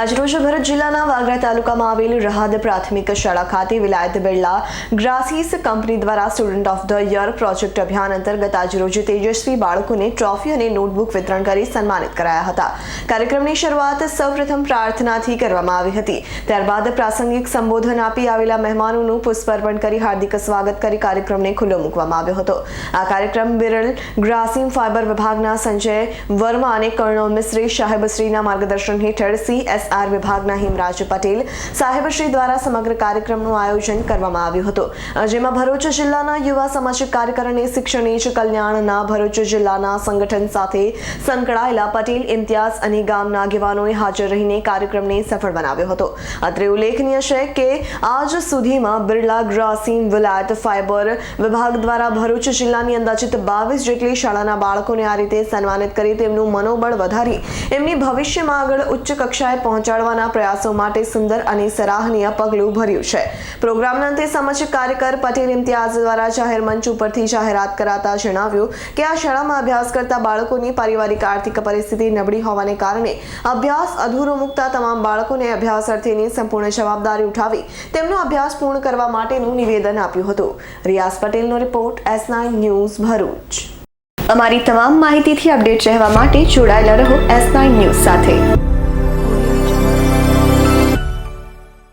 આજરોજ ભરત જિલ્લાના વાગરા તાલુકામાં આવેલ રહાદ પ્રાથમિક શાળા ખાતે વિલાયત બિરલા ગ્રાસીસ કંપની દ્વારા student of the year project અભિયાન અંતર્ગત આજરોજ તેજસ્વી બાળકોને ટ્રોફી અને નોટબુક વિતરણ કરી સન્માનિત કરાયા હતા. કાર્યક્રમની શરૂઆત સૌપ્રથમ પ્રાર્થનાથી કરવામાં આવી હતી. ત્યારબાદ પ્રાસંગિક સંબોધન આપી આવેલા મહેમાનોનું પુષ્પાર્પણ કરી હાર્દિક સ્વાગત કરી કાર્યક્રમને ખુલ્લો મૂકવામાં આવ્યો હતો. આ કાર્યક્રમ બિરલ, ગ્રાસીમ ફાઇબર વિભાગના સંજય વર્મા અને કર્ણો મિશ્રી સાહેબશ્રીના માર્ગદર્શન હેઠળ સીએસઆર વિભાગના હિમરાજ પટેલ સાહેબશ્રી દ્વારા સમગ્ર કાર્યક્રમનું આયોજન કરવામાં આવ્યું હતું. જેમાં ભરૂચ જિલ્લાના યુવા સામાજિક કાર્યકર અને શિક્ષણ કલ્યાણના ભરૂચ જિલ્લાના સંગઠન સાથે સંકળાયેલા પટેલ, ઇમ્તિયાઝ અને ગામના આગેવાનોએ હાજર રહીને કાર્યક્રમને સફળ બનાવ્યો હતો. અત્રે ઉલ્લેખનીય છે કે આજ સુધીમાં બિરલા ગ્રાસીમ વિલાયત ફાઇબર વિભાગ દ્વારા ભરૂચ જિલ્લાની અંદાજિત બાવીસ જેટલી શાળાના બાળકોને આ રીતે સન્માનિત કરી તેમનું મનોબળ વધારી એમની ભવિષ્યમાં આગળ ઉચ્ચ કક્ષાએ પહોંચાડવાના પ્રયાસો માટે સુંદર અને સરાહનીય પગલું ભર્યું છે. પ્રોગ્રામના અંતે સામાજિક કાર્યકર પટેલ ઇમ્તિયાઝ દ્વારા જાહેર મંચ ઉપરથી જાહેરાત કરાતા જણાવ્યું કે આ શાળામાં અભ્યાસ કરતા બાળકોની પારિવારિક આર્થિક પરિસ્થિતિ નબળી હોવાને કારણે અભ્યાસ અધૂરો મૂકતા તમામ બાળકોને અભ્યાસ અર્થેની સંપૂર્ણ જવાબદારી ઉઠાવી તેમનો અભ્યાસ પૂર્ણ કરવા માટેનું નિવેદન આપ્યું હતું. રિયાઝ પટેલનો રિપોર્ટ એસ ન્યૂઝ ભરૂચ. અમારી તમામ માહિતીથી અપડેટ રહેવા માટે જોડાયેલા રહો એસ ન્યૂઝ સાથે.